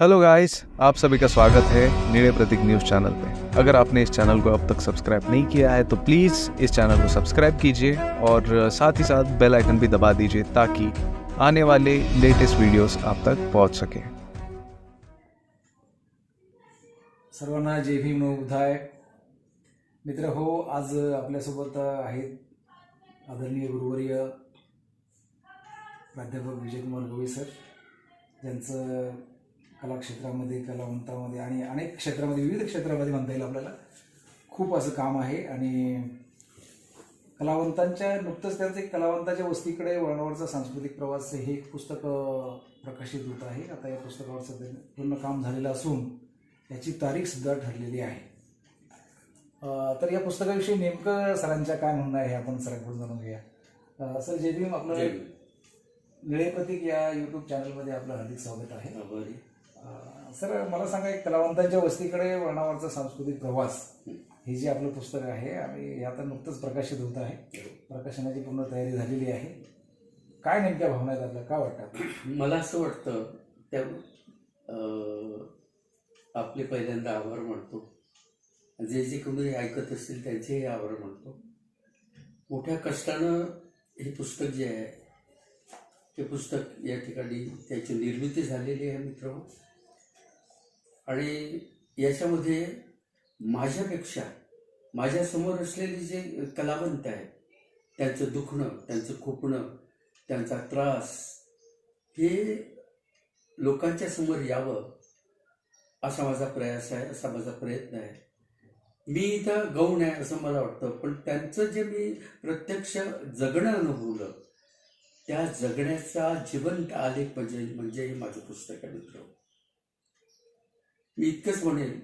Hello guys आप सभी का स्वागत है नीड़े प्रतीक न्यूज चैनल पे। अगर आपने इस चैनल को अब तक सब्सक्राइब नहीं किया है तो प्लीज़ इस चैनल को सब्सक्राइब कीजिए और साथ ही साथ बेल आइकन भी दबा दीजिए ताकि आने वाले लेटेस्ट वीडियोस आप तक पहुंच सके। सर्वांना जय भीम नवोदय मित्र हो आज आपल्यासोबत आहेत आदरणीय गुरुवर्य प्राध्यापक विजयकुमार गोवे सर ज्यांचं कला क्षेत्रामध्ये कलावंतामध्ये आणि अनेक क्षेत्रामध्ये विविध क्षेत्रामध्ये म्हणता येईल आपल्याला. खूप असं काम आहे आणि कलावंतांच्या नुकतंच त्यांचं एक कलावंताच्या वस्तीकडे वळणावरचा सांस्कृतिक प्रवास हे एक पुस्तक प्रकाशित होत आहे. आता या पुस्तकावर सध्या पूर्ण काम झालेलं असून याची तारीख सुद्धा ठरलेली आहे. तर या पुस्तकाविषयी नेमकं सरांच्या काय म्हणणं आहे हे आपण सरांकडून जाणून घेऊया. सर भीम आपलं निळे प्रतीक या युट्यूब चॅनलमध्ये आपलं हार्दिक स्वागत आहे. सर मला सांगा एक कलावंतांच्या वस्तीकडे वळणावरचा सांस्कृतिक प्रवास हे जे आपलं पुस्तक आहे आणि हे आता नुकतंच प्रकाशित होत आहे. प्रकाशनाची पूर्ण तयारी झालेली आहे. काय नेमक्या भावना आहेत आपल्या? काय वाटतं मला असं वाटतं त्या आपले पहिल्यांदा आभार मानतो. जे जे कोणी ऐकत असतील त्यांचेही आभार मानतो. मोठ्या कष्टानं हे पुस्तक जे आहे ते पुस्तक या ठिकाणी त्याची निर्मिती झालेली आहे मित्र आणि याच्यामध्ये माझ्यापेक्षा माझ्यासमोर असलेले जे कलावंत आहेत त्यांचं दुखणं त्यांचं खुपणं त्यांचा त्रास हे लोकांच्या समोर यावं असा माझा प्रयास आहे असा माझा प्रयत्न आहे. मी इथं गौण आहे असं मला वाटतं पण त्यांचं जे मी प्रत्यक्ष जगणं अनुभवलं त्या जगण्याचा जिवंत आलेख म्हणजे म्हणजे हे माझं पुस्तक आहे मित्र. मी इतकंच म्हणेन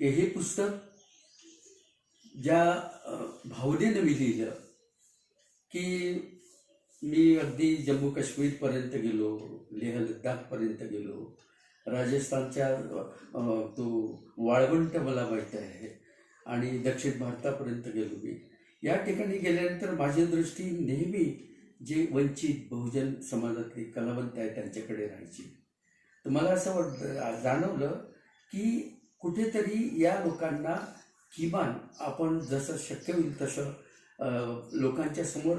की हे पुस्तक ज्या भावनेनं मी लिहिलं की मी अगदी जम्मू काश्मीरपर्यंत गेलो लेह लद्दाखपर्यंत गेलो राजस्थानच्या तो वाळवंट मला माहीत आहे आणि दक्षिण भारतापर्यंत गेलो मी. या ठिकाणी गेल्यानंतर माझी दृष्टी नेहमी जे वंचित बहुजन समाजातले कलावंत आहेत त्यांच्याकडे राहायची. तर मला असं वाट जाणवलं की कुठेतरी या लोकांना किमान आपण जसं शक्य होईल तसं लोकांच्या समोर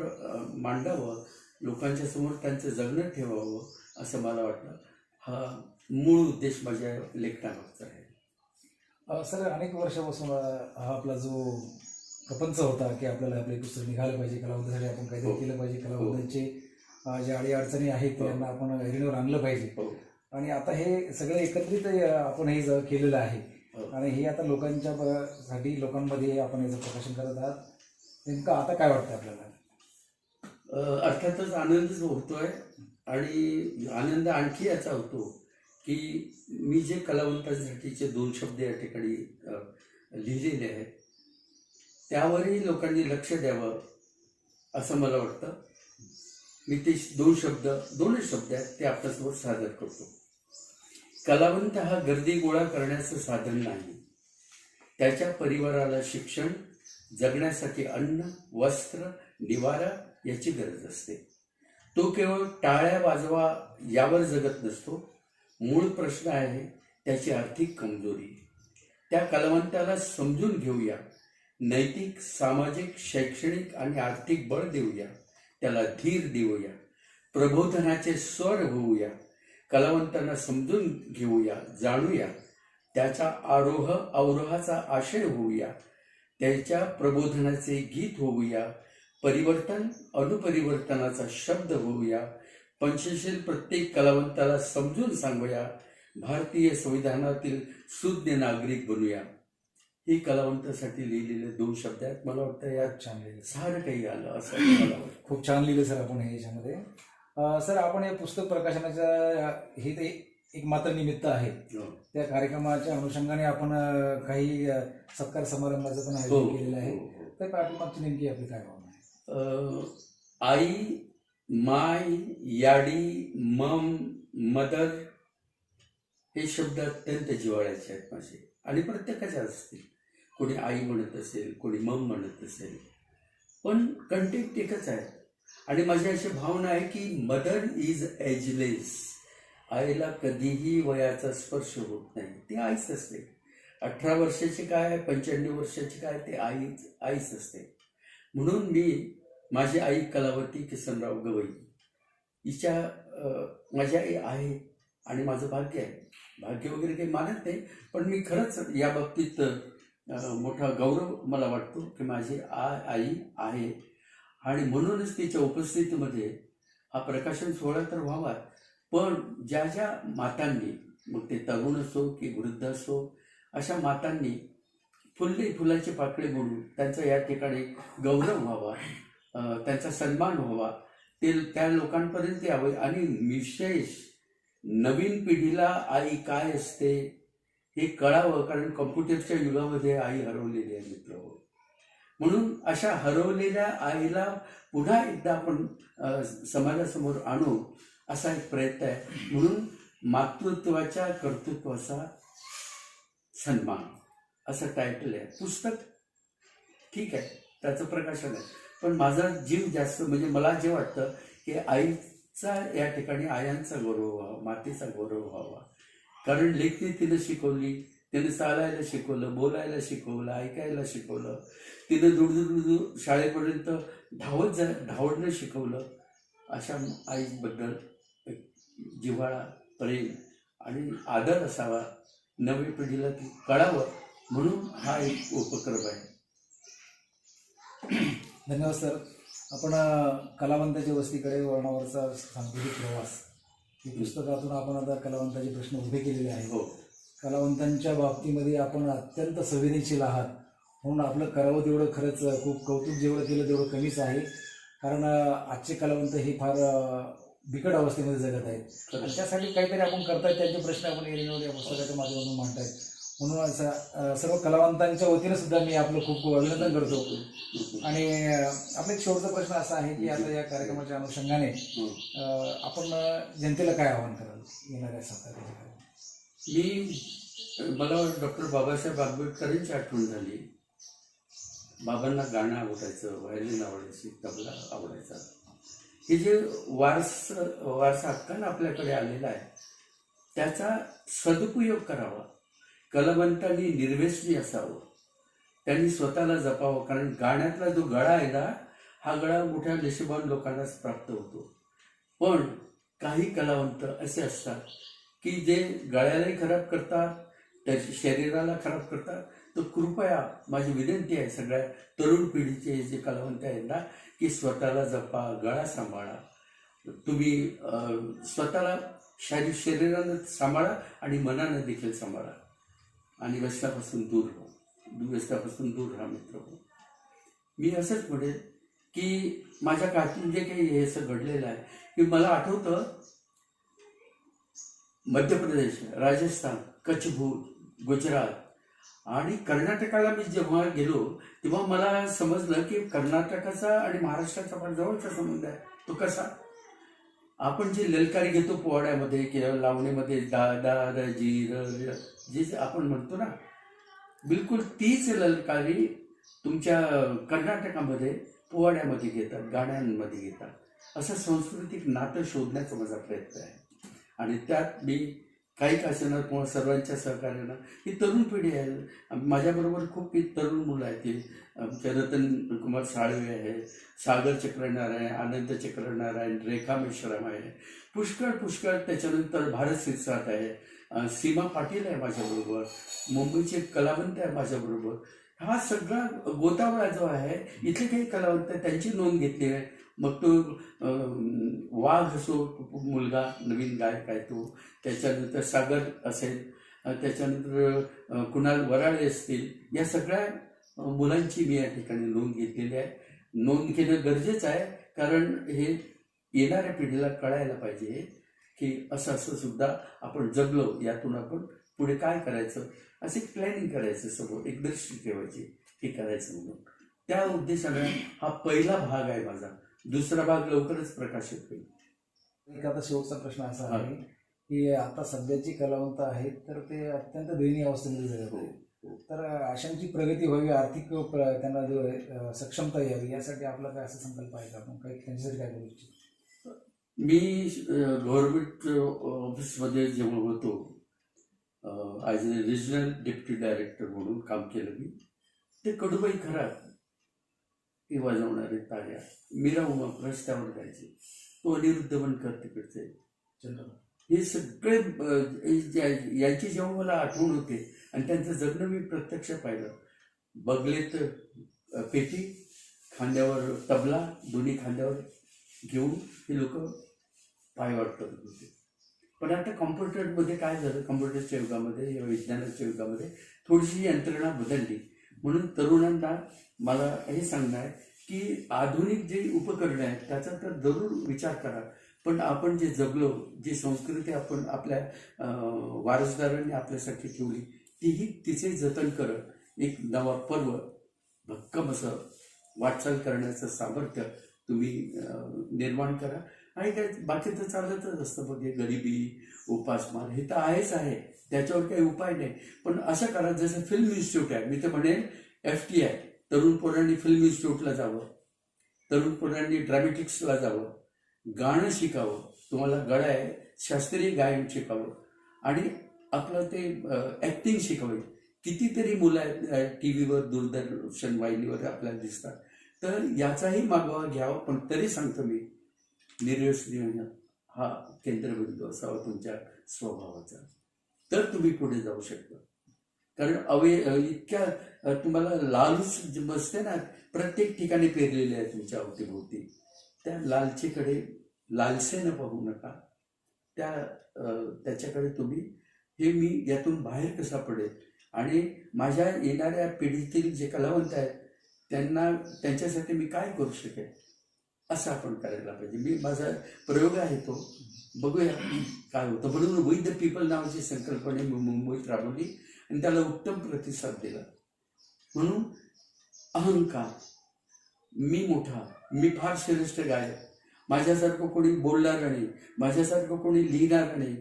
मांडावं लोकांच्या समोर त्यांचं जगणं ठेवावं असं मला वाटलं हा मूळ उद्देश माझ्या लेखनामागचा आहे सर अनेक वर्षापासून हा आपला जो प्रपंच होता की आपल्याला आपले पुस्तक निघालं पाहिजे कलावंतासाठी आपण काहीतरी हो. केलं पाहिजे कलावंतांचे अ, ज्या अडी अडचणी आहेत हो. त्यांना आपण ऐरणीवर आणलं पाहिजे हो. आणि आता हे सगळं एकत्रित आपण हे ज- केलेलं आहे हो. आणि हे आता लोकांच्या ब- साठी लोकांमध्ये आपण याचं प्रकाशन करत आहात नेमकं आता काय वाटतं आपल्याला? अ, अर्थातच आनंदच होतोय आणि आनंद आणखी याचा होतो की मी जे कलावंतांसाठीचे दोन शब्द या ठिकाणी अ, लिहिलेले आहेत त्यावरही लोकांनी लक्ष द्यावं असं मला वाटतं. मी ते दोन शब्द दोनच शब्द आहेत ते आपल्यासमोर सादर करतो. कलावंत हा गर्दी गोळा करण्याचं साधन नाही. त्याच्या परिवाराला शिक्षण जगण्यासाठी अन्न वस्त्र निवारा याची गरज असते. तो केवळ टाळ्या वाजवा यावर जगत नसतो. मूळ प्रश्न आहे त्याची आर्थिक कमजोरी. त्या कलावंताला समजून घेऊया. नैतिक सामाजिक शैक्षणिक आणि आर्थिक बळ देऊया. त्याला धीर देऊया. प्रबोधनाचे स्वर होऊया. कलावंतांना समजून घेऊया जाणूया. त्याचा आरोह अवरोहाचा आशय होऊया. त्याच्या प्रबोधनाचे गीत होऊया. परिवर्तन अनुपरिवर्तनाचा शब्द होऊया. पंचशील प्रत्येक कलावंताला समजून सांगूया. भारतीय संविधानातील सुज्ञ नागरिक बनूया. ही कलावंतासाठी लिहिलेले दोन शब्द आहेत. मला वाटतं यात छान लिहिलं. सारं काही आलं असं खूप छान लिहिलं सर आपण हे याच्यामध्ये. सर आपण हे पुस्तक प्रकाशनाच्या हे ते एक मात्र निमित्त आहे. हो. त्या कार्यक्रमाच्या अनुषंगाने आपण काही सत्कार समारंभाचं पण हो, आयोजन केलेलं आहे. हो, हो. तर पाठीमागची नेमकी आपली काय भावना आहे? आई माय याडी मम मदर हे शब्द अत्यंत जिव्हाळ्याचे आहेत माझे. आणि प्रत्येकाचे असतील. कोणी आई म्हणत असेल कोणी मम म्हणत असेल. पण कंटेंट एकच आहे. आणि माझी अशी भावना आहे की मदर इज एजलेस. आईला कधीही वयाचा स्पर्श होत नाही. ती आईच असते. अठरा वर्षाची काय पंच्याण्णव वर्षाची काय ते आईच आईच असते. म्हणून मी माझी आई कलावती किसनराव गवई. हिच्या माझी आई आहे आणि माझं भाग्य आहे. भाग्य वगैरे काही मानत नाही पण मी खरंच या बाबतीत मोठा गौरव मला वाटतो की माझी आ आई आहे. आणि म्हणूनच तिच्या उपस्थितीमध्ये हा प्रकाशन सोहळा तर व्हावा पण ज्या ज्या मातांनी मग ते तरुण असो की वृद्ध असो अशा मातांनी फुल्ले फुलाची पाकळी म्हणून त्यांचा या ठिकाणी गौरव व्हावा त्यांचा सन्मान व्हावा. ते त्या लोकांपर्यंत यावं. आणि विशेष नवीन पिढीला आई काय असते हे कळावं. कारण कम्प्युटरच्या युगामध्ये आई हरवलेली आहे मित्र. म्हणून अशा हरवलेल्या आईला पुन्हा एकदा आपण समाजासमोर आणू असा एक प्रयत्न आहे. म्हणून मातृत्वाच्या कर्तृत्वाचा सन्मान असं टायटल आहे. पुस्तक ठीक आहे त्याचं प्रकाशन आहे. पण माझा जीव जास्त म्हणजे मला जे वाटतं की आईचा या ठिकाणी आयांचा गौरव व्हावा मातेचा गौरव व्हावा. कारण लेखनी तिनं शिकवली तिनं चालायला शिकवलं बोलायला शिकवलं ऐकायला शिकवलं. तिनं दुडदुडू शाळेपर्यंत धावत जा धावणं शिकवलं. अशा आईबद्दल एक जिव्हाळा प्रेम आणि आदर असावा. नवी पिढीला ती कळावं म्हणून हा एक उपक्रम आहे. धन्यवाद सर. आपण कलावंताच्या वस्तीकडे वळणावरचा सांस्कृतिक प्रवास. ही पुस्तकातून आपण आता कलावंताचे प्रश्न उभे केलेले आहेत. हो. कलावंतांच्या बाबतीमध्ये आपण अत्यंत संवेदनशील आहात. म्हणून आपलं करावं तेवढं खरंच खूप कौतुक जेवढं केलं तेवढं कमीच आहे. कारण आजचे कलावंत हे फार बिकट अवस्थेमध्ये जगत आहेत. आणि त्यासाठी काहीतरी आपण करतायत त्यांचे प्रश्न आपण या पुस्तकाच्या माध्यमातून मांडतायत. म्हणून असं, सर्व कलावंतांच्या वतीनं सुद्धा मी आपलं खूप अभिनंदन करतो. आणि आपला एक शेवटचा प्रश्न असा आहे की आता या कार्यक्रमाच्या अनुषंगाने आपण जनतेला काय आवाहन कराल येणाऱ्या सत्ता मी मला डॉक्टर बाबासाहेब आंबेडकरांची आठवण झाली. बाबांना गाणं आवडायचं व्हायलिन आवडायची तबला आवडायचा. हे जे वारस वारसा हक्कानं आपल्याकडे आलेला आहे त्याचा सदुपयोग करावा. कलावंतांनी निर्व्यसनी असावं. त्यांनी स्वतःला जपावं कारण गाण्यातला जो गळा आहे ना हा गळा मोठ्या नशिबान लोकांनाच प्राप्त होतो. पण काही कलावंत असे असतात की जे गळ्यालाही खराब करतात त्याच्या शरीराला खराब करतात. तर कृपया माझी विनंती आहे सगळ्या तरुण पिढीचे जे कलावंत आहेत ना की स्वतःला जपा गळा सांभाळा. तुम्ही स्वतःला शारीर शरीरानं सांभाळा आणि मनानं देखील सांभाळा. आणि व्यसनापासून दूर हो. व्यसनापासून दूर राहा मित्र हो. मी असंच म्हणेन की माझ्या काळातून जे काही हे असं घडलेलं आहे की मला आठवतं मध्य प्रदेश राजस्थान कच्छभू गुजरात आणि कर्नाटकाला मी जेव्हा गेलो तेव्हा मला समजलं की कर्नाटकाचा आणि महाराष्ट्राचा फार जवळचा संबंध आहे. तो कसा? आपण जे ललकारी घेतो पोवाड्यामध्ये किंवा लावणीमध्ये दा दा र जी र जे आपण म्हणतो ना बिलकुल तीच ललकारी तुमच्या कर्नाटकामध्ये पोवाड्यामध्ये घेतात गाण्यांमध्ये घेतात. असं सांस्कृतिक नातं शोधण्याचा माझा प्रयत्न आहे. आणि त्यात मी काही का किंवा सर्वांच्या सहकार्यानं ही तरुण पिढी आहे. माझ्याबरोबर खूप ही तरुण मुलं आहेत. ती रतन कुमार साळवे आहे सागर चक्रनारायण आहे आनंद चक्रनारायण रेखा मेश्राम आहे. पुष्कळ पुष्कळ त्याच्यानंतर भारत सिरसाट आहे. सीमा पाटील आहे माझ्याबरोबर मुंबईचे कलावंत आहे माझ्याबरोबर हा सगळा गोतावळा जो आहे इथले काही कलावंत आहे त्यांची नोंद घेतली आहे. मग तो वाघ असो मुलगा नवीन गायक आहे तो त्याच्यानंतर सागर असेल त्याच्यानंतर कुणाल वराळे असतील या सगळ्या मुलांची मी या ठिकाणी नोंद घेतलेली आहे. नोंद घेणं गरजेचं आहे कारण हे येणाऱ्या पिढीला कळायला पाहिजे की असं असं सुद्धा आपण जगलो यातून आपण पुढे काय करायचं? असे प्लॅनिंग करायचं समोर एक दृष्टी ठेवायची हे करायचं म्हणून. त्या उद्देशाने हा पहिला भाग आहे माझा. दुसरा भाग लवकरच प्रकाशित होईल. एक आता शेवटचा प्रश्न असा हा. आहे की आता सध्याची कलावंत आहेत तर ते अत्यंत दयनीय अवस्थेमध्ये जगत हो. आहेत तर अशांची प्रगती व्हावी आर्थिक त्यांना सक्षमता यावी यासाठी आपला काय असा संकल्प आहे का? आपण काही त्यांच्यासाठी काय करू इच्छितो? मी गव्हर्नमेंट ऑफिसमध्ये जेव्हा होतो as a regional deputy director म्हणून काम केलं मी. ते कडुबाई खरात हे वाजवणारे ताऱ्या मीरा रस्त्यावर जायचे. तो अनिरुद्ध बनकर तिकडचे. हे सगळे यांची जेव्हा मला आठवण होते आणि त्यांचं जगणं मी प्रत्यक्ष पाहिलं. बगलेत पेटी खांद्यावर तबला दोन्ही खांद्यावर घेऊन हे लोक पायवाट करत होते. पण आता कॉम्प्युटरमध्ये काय झालं? कॉम्प्युटरच्या युगामध्ये या विज्ञानाच्या युगामध्ये थोडीशी यंत्रणा बदलली. म्हणून तरुणांना मला हे सांगणं आहे की आधुनिक जे उपकरणं आहेत त्याचा तर जरूर विचार करा. पण आपण जे जगलो जी संस्कृती आपण आपल्या वारसदारांनी आपल्यासाठी ठेवली तीही तिचे जतन करत एक नवा पर्व भक्कम असं वाटचाल करण्याचं सामर्थ्य तुम्ही निर्माण करा. आणि त्या बाकी तर चालतच असतं. बघ गरिबी उपासमार हे तर आहेच आहे. त्याच्यावर काही उपाय नाही. पण असं करा जसं फिल्म इन्स्टिट्यूट आहे. मी तर म्हणेन एफ टी आय तरुण पोरांनी फिल्म इन्स्टिट्यूटला जावं. तरुण पोरांनी ड्रॅमॅटिक्सला जावं. गाणं शिकावं. तुम्हाला गळा आहे शास्त्रीय गायन शिकावं. आणि आपलं ते ॲक्टिंग शिकावी कितीतरी मुलं आहेत टी व्हीवर दूरदर्शन वाहिनीवर आपल्याला दिसतात. तर याचाही मागोवा घ्यावा पण तरी सांगतो मी निर्व्यसनी हा केंद्रबिंदू असावा तुमच्या स्वभावाचा. तर तुम्ही पुढे जाऊ शकता. कारण अवे इतक्या तुम्हाला लालच जे बसते ना प्रत्येक ठिकाणी पेरलेले आहे तुमच्या अवतीभोवती. त्या लालचीकडे लालसेनं पाहू नका. त्या त्याच्याकडे तुम्ही हे मी यातून बाहेर कसा पडेल? आणि माझ्या येणाऱ्या पिढीतील जे कलावंत आहेत त्यांना त्यांच्यासाठी मी काय करू शकेल असं आपण करायला पाहिजे. मी माझा प्रयोग आहे तो. बघूया काय होतं. म्हणून वी पीपल नावाची संकल्पना मुंबईत राबवली आणि त्याला उत्तम प्रतिसाद दिला. म्हणून अहंकार. मी मोठा. मी फार श्रेष्ठ गायक. माझ्यासारखं कोणी बोलणार नाही. माझ्यासारखं कोणी लिहिणार नाही.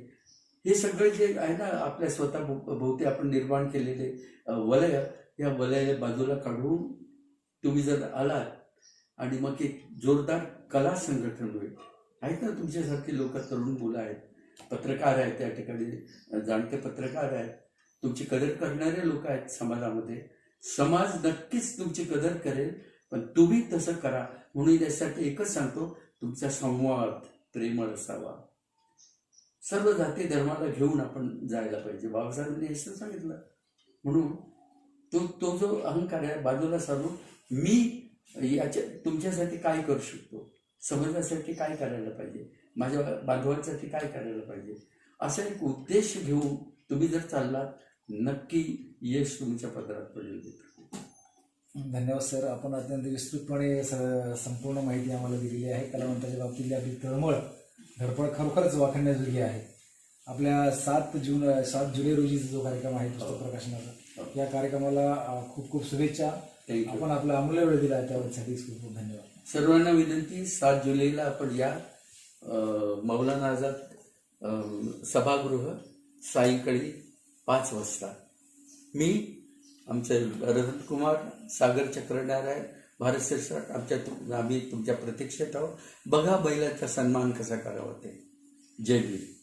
हे सगळे जे आहे ना आपल्या स्वतः भो- भोवती आपण निर्माण केलेले वलय या वलय बाजूला काढून तुम्ही जर आलात आणि मग एक जोरदार कला संघटन होईल. आहेत ना तुमच्यासारखे लोक तरुण मुलं आहेत? पत्रकार आहेत त्या ठिकाणी जाणते पत्रकार आहेत. तुमची कदर करणारे लोक आहेत समाजामध्ये. समाज नक्कीच तुमची कदर करेल पण तुम्ही तसं करा. म्हणून यासाठी एकच सांगतो तुमचा संवाद प्रेमळ असावा. सर्व जाती धर्माला घेऊन आपण जायला पाहिजे. बाबासाहेबांनी हेच सांगितलं. म्हणून तो तो जो अहंकार आहे बाजूला सारून मी याच्या तुमच्यासाठी काय करू शकतो? समाजासाठी काय करायला पाहिजे? माझ्या बांधवांसाठी काय करायला पाहिजे? असा एक उद्देश घेऊन तुम्ही जर चाललात नक्की यश तुमच्या पदरात पडेल धन्यवाद सर. आपण अत्यंत विस्तृतपणे स- संपूर्ण माहिती आम्हाला दिलेली आहे. कलावंताच्या बाबतीतली आपली तळमळ धडपड खरोखरच वाखण्याजोगी आहे. आपल्या सात जून सात जुलै रोजीचा जो कार्यक्रम आहे पुस्तक प्रकाशनाचा. या कार्यक्रमाला खूप खूप शुभेच्छा. आपण आपला अमूल्य वेळ दिला त्यासाठी खूप खूप धन्यवाद. सर्वांना विनंती सात जुलैला आपण या मौलाना आझाद सभागृह सायंकाळी पाच वाजता. मी आमचे रतन कुमार सागर चक्रनारायण भारत श्रेष्ठ आमच्या तु- आम्ही तुमच्या प्रतीक्षेत आहोत. बघा बैलाचा सन्मान कसा करावा ते. जय भीम.